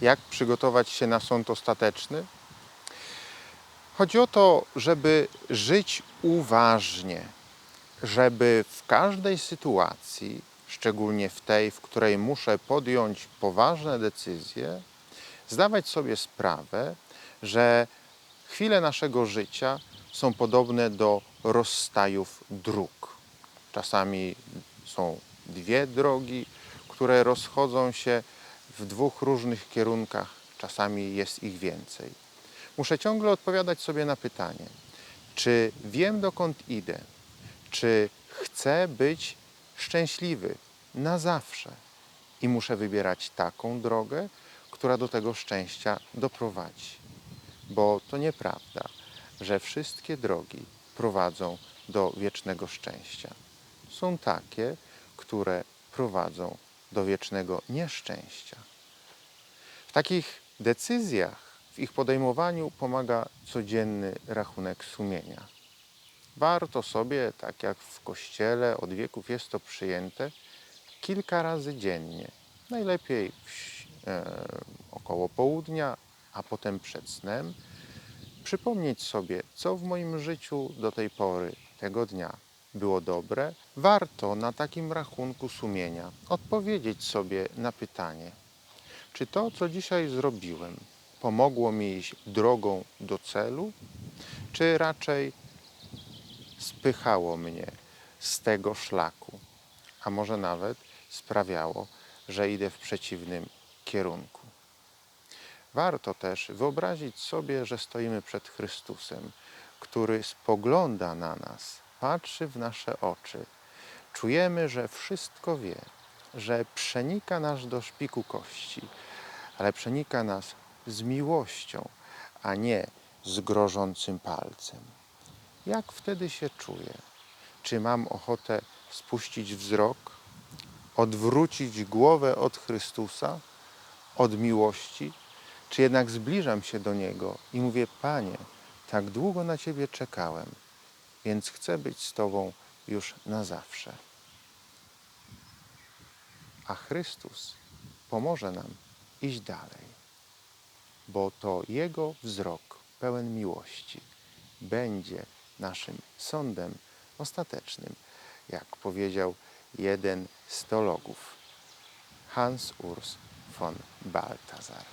Jak przygotować się na sąd ostateczny? Chodzi o to, żeby żyć uważnie, żeby w każdej sytuacji, szczególnie w tej, w której muszę podjąć poważne decyzje, zdawać sobie sprawę, że chwile naszego życia są podobne do rozstajów dróg. Czasami są dwie drogi, które rozchodzą się w dwóch różnych kierunkach, czasami jest ich więcej. Muszę ciągle odpowiadać sobie na pytanie, czy wiem dokąd idę, czy chcę być szczęśliwy na zawsze i muszę wybierać taką drogę, która do tego szczęścia doprowadzi. Bo to nieprawda, że wszystkie drogi prowadzą do wiecznego szczęścia. Są takie, które prowadzą do wiecznego nieszczęścia. W takich decyzjach, w ich podejmowaniu pomaga codzienny rachunek sumienia. Warto sobie, tak jak w kościele od wieków jest to przyjęte, kilka razy dziennie, najlepiej w, e, około południa, a potem przed snem, przypomnieć sobie, co w moim życiu do tej pory, tego dnia było dobre. Warto na takim rachunku sumienia odpowiedzieć sobie na pytanie, czy to, co dzisiaj zrobiłem, pomogło mi iść drogą do celu, czy raczej spychało mnie z tego szlaku, a może nawet sprawiało, że idę w przeciwnym kierunku. Warto też wyobrazić sobie, że stoimy przed Chrystusem, który spogląda na nas, patrzy w nasze oczy. Czujemy, że wszystko wie, że przenika nas do szpiku kości, ale przenika nas z miłością, a nie z grożącym palcem. Jak wtedy się czuję? Czy mam ochotę spuścić wzrok, odwrócić głowę od Chrystusa, od miłości, czy jednak zbliżam się do Niego i mówię: Panie, tak długo na Ciebie czekałem, więc chcę być z Tobą już na zawsze. A Chrystus pomoże nam iść dalej, bo to Jego wzrok pełen miłości będzie naszym sądem ostatecznym, jak powiedział jeden z teologów, Hans Urs von Balthasar.